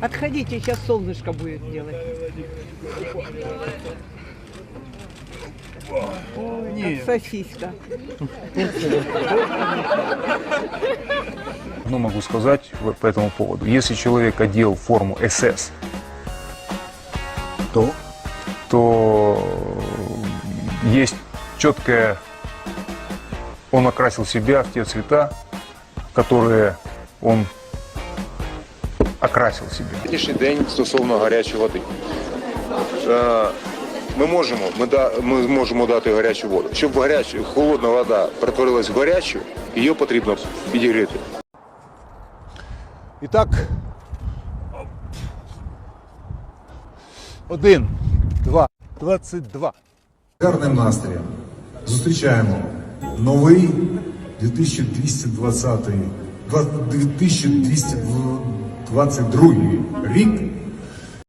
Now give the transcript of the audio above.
Отходите, сейчас солнышко будет делать. Ой, как сосиска. Одно могу сказать по этому поводу. Если человек одел форму СС, То то есть четкое... Он окрасил себя в те цвета, которые он окрасив себе. Сьогоднішній день стосовно гарячої води. Э, ми можемо ми, да, ми можемо дати гарячу воду. Щоб гарячу, холодна вода перетворилась в гарячу, її потрібно підігріти. І так. Один, два, двадцять два. Гарним настроєм. Зустрічаємо новий 2220 2220 22 рік